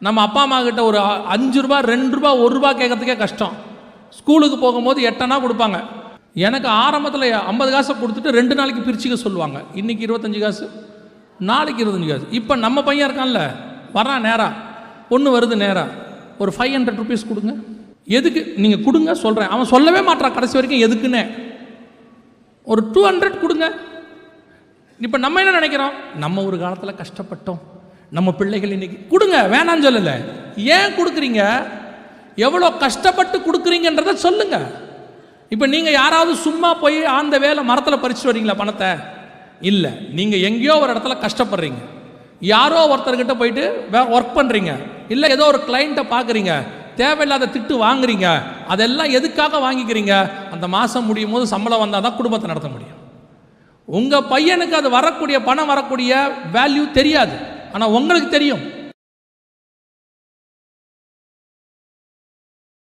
நம்ம அப்பா அம்மா கிட்ட ஒரு அ- அஞ்சு ரூபா ரெண்டு ரூபா ஒரு ரூபா கேட்கறதுக்கே கஷ்டம். ஸ்கூலுக்கு போகும்போது எட்டனா கொடுப்பாங்க. எனக்கு ஆரம்பத்தில் ஐம்பது காசை கொடுத்துட்டு ரெண்டு நாளைக்கு பிரிச்சுக்க சொல்லுவாங்க. இன்னைக்கு இருபத்தஞ்சு காசு நாளைக்கு இருபத்தஞ்சு காசு. இப்போ நம்ம பையன் இருக்கான்ல வரான் நேரா. பொண்ணு வருது நேரா. ஒரு ஃபைவ் ஹண்ட்ரட் ருபீஸ் கொடுங்க. எதுக்கு? நீங்கள் கொடுங்க சொல்கிறேன் அவன் சொல்லவே மாட்டான் கடைசி வரைக்கும் எதுக்குன்னே. ஒரு டூ ஹண்ட்ரட் கொடுங்க. இப்போ நம்ம என்ன நினைக்கிறோம்? நம்ம ஒரு காலத்தில் கஷ்டப்பட்டோம். நம்ம பிள்ளைகள் இன்னைக்கு கொடுங்க வேணாம்னு சொல்லலை. ஏன் கொடுக்குறீங்க? எவ்வளோ கஷ்டப்பட்டு கொடுக்குறீங்கன்றத சொல்லுங்க. இப்போ நீங்கள் யாராவது சும்மா போய் அந்த வேலை மரத்தில் பறிச்சுட்டு வரீங்களா பணத்தை? இல்லை நீங்கள் எங்கேயோ ஒரு இடத்துல கஷ்டப்படுறீங்க. யாரோ ஒருத்தர்கிட்ட போயிட்டு ஒர்க் பண்ணுறீங்க இல்லை ஏதோ ஒரு கிளைண்ட்டை பார்க்குறீங்க. தேவையில்லாத திட்டு வாங்குறீங்க. அதெல்லாம் எதுக்காக வாங்கிக்கிறீங்க? அந்த மாதம் முடியும் போது சம்பளம் வந்தால் தான் குடும்பத்தை நடத்த முடியும். உங்கள் பையனுக்கு அது வரக்கூடிய பணம் வரக்கூடிய வேல்யூ தெரியாது. ஆனால் உங்களுக்கு தெரியும்.